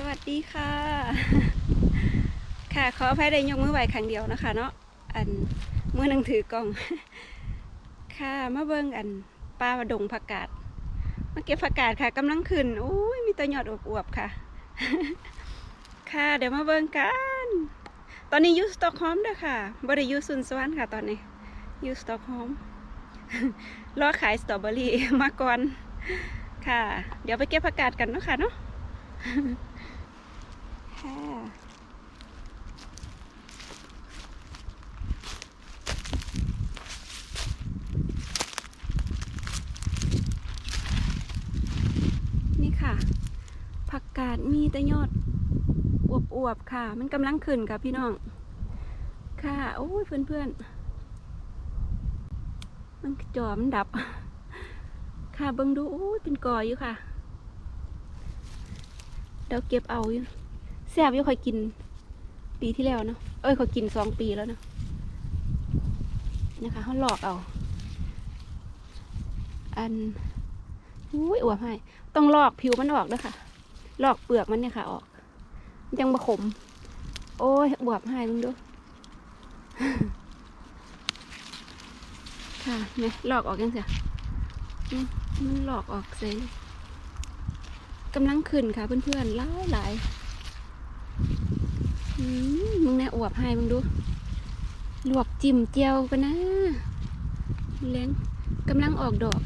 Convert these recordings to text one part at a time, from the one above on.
สวัสดีค่ะ ค่ะขออภัยได้ยกมือไหวครั้งเดียวนะคะเนาะอันมือหนังถือกล่อง ค่ะมาเบิ่งอันป้าดงผักกาดมาเก็บผักกาดค่ะกำลังขึ้นโอ้ยมีแตะยอดอวบๆค่ะ ค่ะเดี๋ยวมาเบิ่งกัน ตอนนี้ยูสต็อกฮล์มเด้อค่ะบ่ได้อยู่ซุนสวรรค์ค่ะตอนนี้ยูสต็อกฮล์มรอขายสตรอเบอรี่มาก่อนค่ะ เดี๋ยวไปเก็บผักกาดกันเนาะค่ะเนาะ ค่ะ นี่ค่ะ ผักกาดมีแต่ยอดอวบๆค่ะ มันกำลังขึ้นค่ะพี่น้อง ค่ะ โอ้ยเพื่อนๆมันจอมันดับ ค่ะเบิ่งดูโอ้ยเป็นกออยู่ค่ะ เดี๋ยวเก็บเอาอยู่ แซ่บยู่ค่อยกิน ปีที่แล้วเนาะเอ้ยค่อยกินสองปีแล้วเนาะนะคะเขาหลอกเอา อันอุ้ยอวบให้ ต้องลอกผิวมันออกด้วยค่ะ ลอกเปลือกมันเนี่ยค่ะ ออก ยังบะขม โอ้ยอวบให้มึงดูค่ะเนี่ยลอกออกยังเสียมันหลอกออกเสียกำลังขึ้นค่ะเพื่อนๆหลายหลาย มึงแน่อวบให้มึงดู ลวกจิ้มเจียวกันนะเลี้ยงกำลังออกดอก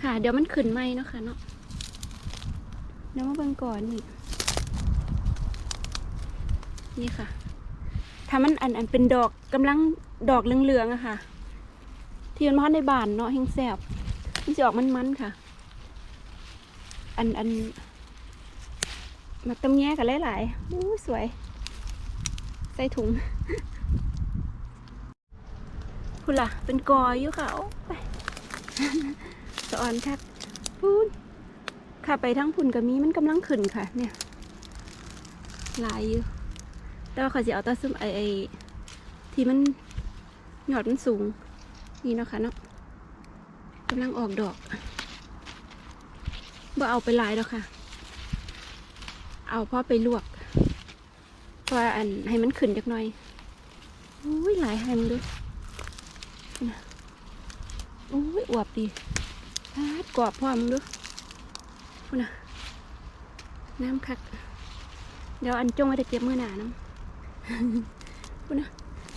ค่ะ เดี๋ยวมันขึ้นไหมเนาะค่ะเนาะเดี๋ยวมาเบิ่งก่อนนี่นี่ค่ะ ถ้ามันอันอันเป็นดอกกำลังดอกเหลืองๆอะค่ะ ที่มันมาในบานเนาะแห้งแสบมันจะออกมันๆค่ะ อันอัน มาตำแง่กันหลายๆอู้สวย ใส่ถุงคุณล่ะ เป็นกออยู่ค่ะโอ้ไปสะออนคักพูนค่ะไปทั้งพุ่นกับมีมันกำลังขึ้นค่ะ เนี่ย หลายอยู่ แต่ว่าเขาจะเอาแตาซึมไอไอที่มันหยอดมันสูง นี่เนาะค่ะเนาะกำลังออกดอกบ่เอาไปหลายแล้วค่ะ เอาพ่อไปลวกเพราะว่าอันให้มันขึ้นจักหน่อยอุ้ยหลายให้มึงดูนะอุ้ยอวบดีพาดกรอบพ่อมึงดูพูนะน้ำคัก เดี๋ยวอันจงไว้จะเก็บมือหนาน้ำพูนะ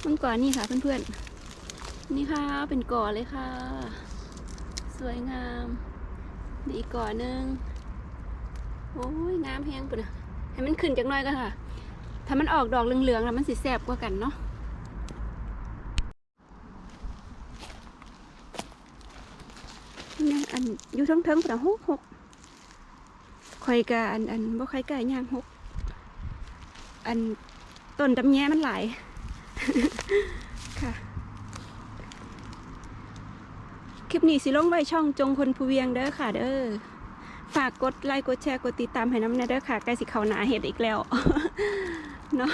มันก่อนนี่ค่ะเพื่อนๆ นี่ค่ะเป็นก่อเลยค่ะ สวยงามนี่อีกก่อหนึ่งโอ้ยงามแห้งปุ่นนะ ให้มันขึ้นจากหน้อยก็ค่ะ ถ้ามันออกดอกเหลืองๆแล้วมันสิแสบกว่ากันเนาะนี่อันอยู่ทั้งเทิงปุ่นหกหกข่อยกะอันอันบ่คอยกะย่างหกอันต้นดำแย้มันหลายค่ะ คลิปนี้สิลงไว้ช่องจงคนผู้เวียงเด้อค่ะเด้อ ฝากกดไลค์กดแชร์กดติดตามให้น้ำแน่เด้อค่ะใกล้สิเขาหนาเห็ดอีกแล้วเนาะ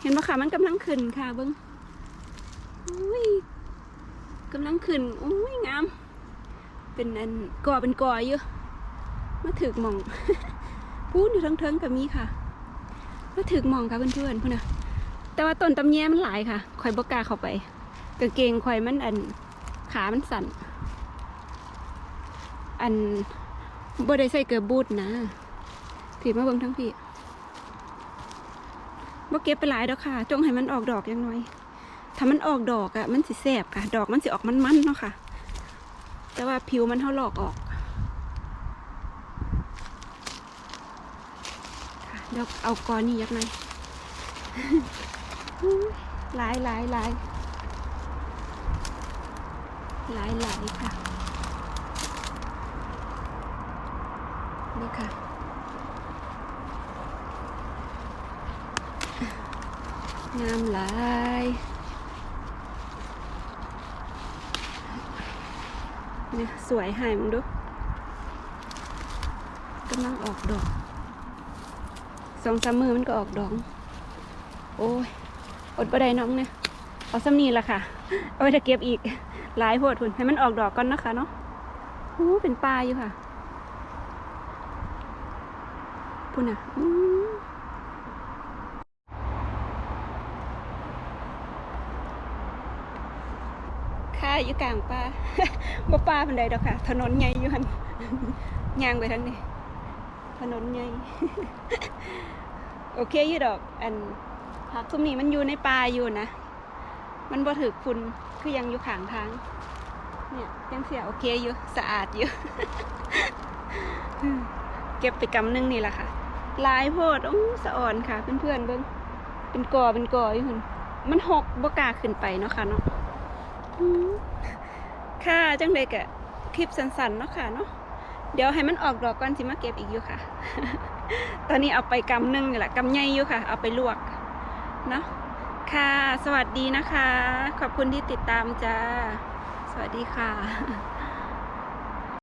เห็นปะค่ะมันกำลังขึ้นค่ะเบิ้งอุ้ยกำลังขึ้นอุ้ยงาม เป็นอันก่อเป็นก่ออยู่มาถึกมองพูดอยู่ทั้งเทิงกับมีค่ะมาถึกมองค่ะเพื่อนๆพูดนะแต่ว่าต้นตำแยมันหลายค่ะข่อยบกาเข้าไปกางเกงข่อยมันอันขามันสั่นอัน บ่ได้ใส่เกือบบูทนะผีมาเบิ่งทั้งพี่บ่เก็บไปหลายดอกค่ะ จงให้มันออกดอกอย่างน้อย ถ้ามันออกดอกอะมันสิแสบค่ะ ดอกมันสิออกมันๆเนาะค่ะ แต่ว่าผิวมันเท่าหลอกออกค่ะเดี๋ยวเอากอนนี่ยักหน่อยหลายหลายหลายหลายหลายค่ะ นี่ค่ะ งามหลายเนี่ยสวยหายมึงดูกำลังออกดอกสองสามมือมันก็ออกดอก โอ้ย อดบ่ได้น้องเนี่ยเอาซ้ำนี่ละค่ะ เอาไว้จะเก็บอีกหลายโพดหุ่นให้มันออกดอกก่อนนะคะเนาะหูเป็นปลาอยู่ค่ะ พุ่นน่ะค่าอยู่กลางป่าบ่ป่าพันใดดอกค่ะ ถนนใหญ่อยู่หันย่างไปทางนี้ ถนนใหญ่โอเคอยู่ดอก อันผักทุมนี้มันอยู่ในป่าอยู่นะ มันบ่ถือฝุ่นคือยังอยู่ขางทาง เนี่ยยังเสียโอเคอยู่ สะอาดอยู่ เก็บไปกำหนึงนี่แหละค่ะ ลายโพดอู้สะอ่อนค่ะ เพื่อนๆเบิ่งเป็นกอเป็นกออยู่หุ่นมันหกบกาขึ้นไปเนาะค่ะเนาะค่ะจังเลยกะคลิปสั้นๆเนาะค่ะเนาะเดี๋ยวให้มันออกดอกก่อนสิมาเก็บอีกอยู่ค่ะ ตอนนี้เอาไปกำหนึ่งนี่ละกำใหญ่อยู่ค่ะ เอาไปลวกเนาะค่ะ สวัสดีนะคะ ขอบคุณที่ติดตามจ้า สวัสดีค่ะ